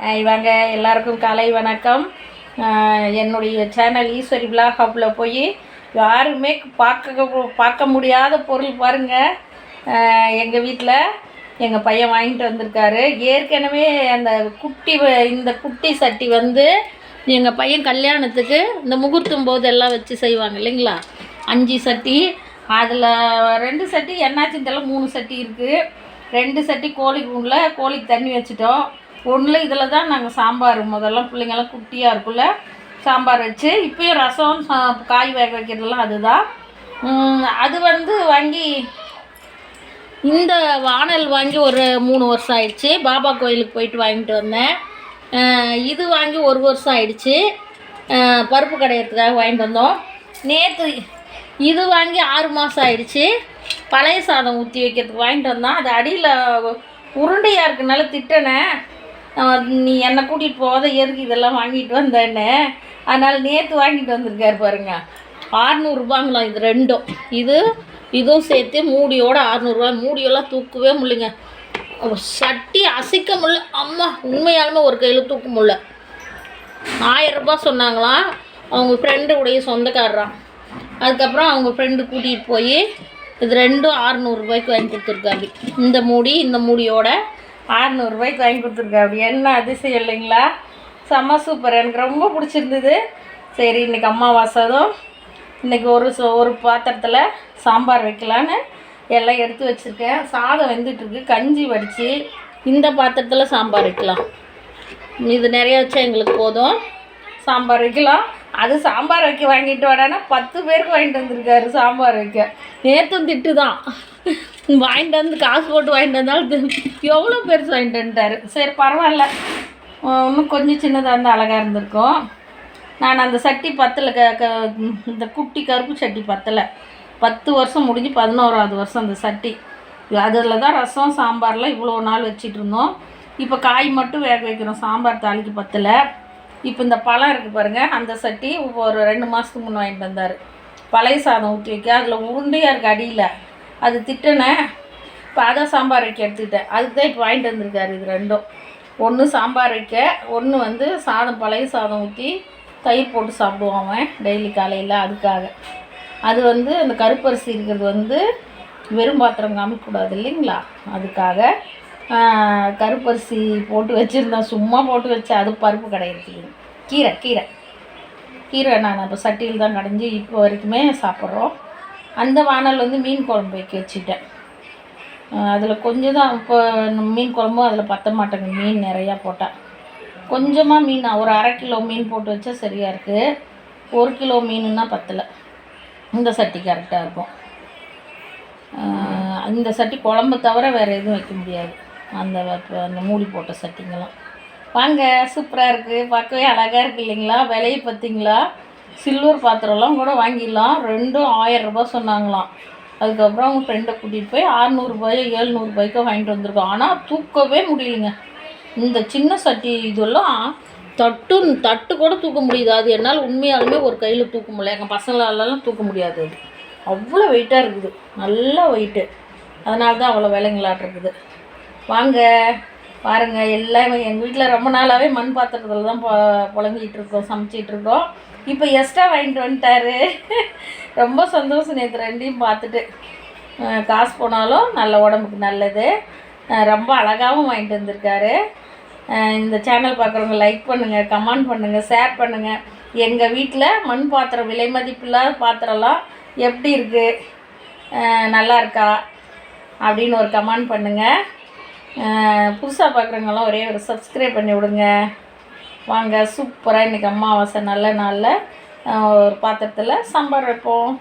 இவங்க எல்லாருக்கும் காலை வணக்கம். என்னுடைய சேனல் ஈஸ்வரி பிளாக் ஹப்பில் போய் யாருமே பார்க்க பார்க்க முடியாத பொருள் பாருங்கள் எங்கள் வீட்டில் எங்கள் பையன் வாங்கிட்டு வந்திருக்காரு. ஏற்கனவே அந்த குட்டி வ- இந்த குட்டி சட்டி வந்து எங்கள் பையன் கல்யாணத்துக்கு இந்த முகூர்த்தம் போது எல்லாம் வச்சு செய்வாங்க இல்லைங்களா? அஞ்சு சட்டி அதில் ரெண்டு சட்டி என்னாச்சுன்னு தெரியல மூணு சட்டி இருக்குது ரெண்டு சட்டி கோழி கூண்டில் கோழிக்கு தண்ணி வச்சுட்டோம். ஒன்றில் இதில் தான் நாங்கள் சாம்பார். முதல்ல பிள்ளைங்கெல்லாம் குட்டியாக இருக்குள்ள சாம்பார் வச்சு இப்போயும் ரசம் சா- காய் வேக வைக்கிறதெல்லாம் அதுதான். அது வந்து வாங்கி இந்த வானல் வாங்கி ஒரு மூணு வருஷம் ஆயிடுச்சு. பாபா கோயிலுக்கு போயிட்டு வாங்கிட்டு வந்தேன். இது வாங்கி ஒரு வருஷம் ஆயிடுச்சு. பருப்பு கடையிறதுக்காக வாங்கிட்டு வந்தோம். நேற்று இது வாங்கி ஆறு மாதம் ஆயிடுச்சு. பழைய சாதம் ஊற்றி வைக்கிறதுக்கு வாங்கிட்டு வந்தோம் அது அடியில் உருண்டையாக இருக்கனால திட்டனேன். நீ என்னை கூட்டிகிட்டு போகாத எதுக்கு இதெல்லாம் வாங்கிட்டு வந்தேன்னு. அதனால் நேற்று வாங்கிட்டு வந்திருக்காரு பாருங்க. ஆறுநூறுபாங்களாம் இது ரெண்டும். இது இதுவும் சேர்த்து மூடியோட ஆறுநூறுவா மூடியெல்லாம் தூக்கவே முடியலைங்க. சட்டி அசைக்க முடியல. அம்மா உண்மையாலுமே ஒரு கையில் தூக்க முடியல. ஆயிரரூபா சொன்னாங்களாம் அவங்க ஃப்ரெண்டு உடைய சொந்தக்காரராம். அதுக்கப்புறம் அவங்க ஃப்ரெண்டு கூட்டிகிட்டு போய் இது ரெண்டும் ஆறுநூறுபாய்க்கு வாங்கி கொடுத்துருக்காரு இந்த மூடி இந்த மூடியோட ஆறுநூறுபாய்க்கு வாங்கி கொடுத்துருக்காப்படி என்ன அதிசயம் இல்லைங்களா? செம்ம சூப்பர் எனக்கு ரொம்ப பிடிச்சிருந்தது. சரி இன்றைக்கி அம்மாவாசதும். இன்றைக்கி ஒரு சோ ஒரு பாத்திரத்தில் சாம்பார் வைக்கலான்னு எல்லாம் எடுத்து வச்சுருக்கேன். சாதம் வெந்துட்டுருக்கு. கஞ்சி வடித்து இந்த பாத்திரத்தில் சாம்பார் வைக்கலாம். இது நிறைய வச்சா எங்களுக்கு போதும். சாம்பார் வைக்கலாம். அது சாம்பார் வைக்க வாங்கிட்டு வாடான்னா பத்து பேருக்கு வாங்கிட்டு வந்திருக்காரு சாம்பார் வைக்க. நேற்றும் திட்டு தான் வாங்கிட்டு வந்து காசு போட்டு வாங்கிட்டு வந்தாலும் எவ்வளோ பெருசு வாங்கிட்டு வந்துட்டாரு? சரி பரவாயில்ல. இன்னும் கொஞ்சம் சின்னதாக இருந்தால் அழகாக இருந்திருக்கும். நான் அந்த சட்டி பத்தில் க க இந்த குட்டி கருப்பு சட்டி பத்தில். பத்து வருஷம் முடிஞ்சு பதினோராவது வருஷம் அந்த சட்டி. அதில் தான் ரசம் சாம்பார்லாம் இவ்வளோ நாள் வச்சிட்டு இருந்தோம். இப்போ காய் மட்டும் வேக வைக்கிறோம். சாம்பார் தாளிக்கு பத்தில். இப்போ இந்த பழம் இருக்குது பாருங்கள் அந்த சட்டி ஒரு ரெண்டு மாதத்துக்கு முன்னே வாங்கிட்டு வந்தார். பழைய சாதம் ஊற்றி வைக்க. அதில் உருண்டையாக இருக்குது அடியில். அது திட்டினேன் இப்போ அதை சாம்பார் வைக்க எடுத்துக்கிட்டேன். அதுக்கு தான் இப்போ வாங்கிட்டு வந்திருக்காரு இது ரெண்டும். ஒன்று சாம்பார் வைக்க ஒன்று வந்து சாதம் பழைய சாதம் ஊற்றி தயிர் போட்டு சாப்பிடுவான் அவன் டெய்லி காலையில் அதுக்காக. அது வந்து அந்த கருப்பரிசி இருக்கிறது வந்து வெறும் பாத்திரம் காமிக்கக்கூடாது இல்லைங்களா? அதுக்காக கருப்பரிசி போட்டு வச்சுருந்தேன் சும்மா போட்டு வச்சேன் அது பருப்பு கடையிறதுக்கு கீரை கீரை. கீரை நான் இப்போ சட்டியில் தான் கடைஞ்சி இப்போ வரைக்குமே சாப்பிட்றோம். அந்த வானல் வந்து மீன் குழம்பு வைக்க வச்சுட்டேன். அதில் கொஞ்சம் தான் இப்போ மீன் குழம்பும் அதில் பற்ற மாட்டேங்குது. மீன் நிறையா போட்டேன் கொஞ்சமாக மீன் ஒரு அரை கிலோ மீன் போட்டு வச்சா சரியாக இருக்குது ஒரு கிலோ மீனுன்னா பத்தலை. இந்த சட்டி கரெக்டாக இருக்கும். இந்த சட்டி குழம்பு தவிர வேறு எதுவும் வைக்க முடியாது. அந்த அந்த மூடி போட்ட சட்டிங்கெல்லாம். வாங்க சூப்பராக இருக்குது பார்க்கவே அழகாக இருக்குது இல்லைங்களா? விலையை பார்த்தீங்களா? சில்வர் பாத்திரம்லாம் கூட வாங்கிடலாம். ரெண்டும் ஆயிரம் ரூபாய் சொன்னாங்களாம். அதுக்கப்புறம் அவங்க ஃப்ரெண்டை கூட்டிகிட்டு போய் அறநூறுபாயோ ஏழ்நூறுபாய்க்கோ வாங்கிட்டு வந்திருக்கோம். ஆனால் தூக்கவே முடியலைங்க. இந்த சின்ன சட்டி இதெல்லாம் தட்டு தட்டு கூட தூக்க முடியுது. அது என்னால் உண்மையாலுமே ஒரு கையில் தூக்க முடியல. எங்கள் பசங்களாலலாம் தூக்க முடியாது. அது அவ்வளோ வெயிட்டாக இருக்குது. நல்லா வெயிட்டு அதனால தான் அவ்வளோ விலைங்களாட்டிருக்குது வாங்க. பாருங்க. எல்லாமே எங்கள் வீட்டில் ரொம்ப நாளாகவே மண் பாத்திரத்தில் தான் பொ புழங்கிட்டு இருக்கோம். சமைச்சிட்டு இருக்கோம். இப்போ எக்ஸ்ட்ரா வாங்கிட்டு வந்துட்டாரு. ரொம்ப சந்தோஷம் நேற்று ரெண்டையும் பார்த்துட்டு. காசு போனாலும் நல்ல உடம்புக்கு நல்லது. ரொம்ப அழகாகவும் வாங்கிட்டு வந்திருக்காரு. இந்த சேனல் பார்க்குறவங்க லைக் பண்ணுங்கள் கமெண்ட் பண்ணுங்கள் ஷேர் பண்ணுங்கள் எங்கள் வீட்டில் மண் பாத்திரம் விலை மதிப்பில்லாத பாத்திரம்லாம் எப்படி இருக்குது நல்லா இருக்கா? அப்படின்னு ஒரு கமெண்ட் பண்ணுங்கள் புதுசாக பார்க்குறவங்களாம் ஒரே ஒரு சப்ஸ்கிரைப் பண்ணி விடுங்க. வாங்க சூப்பராக இன்றைக்கி அம்மாவாசை நல்ல நாளில் ஒரு பாத்திரத்தில் சாம்பார் வைப்போம்.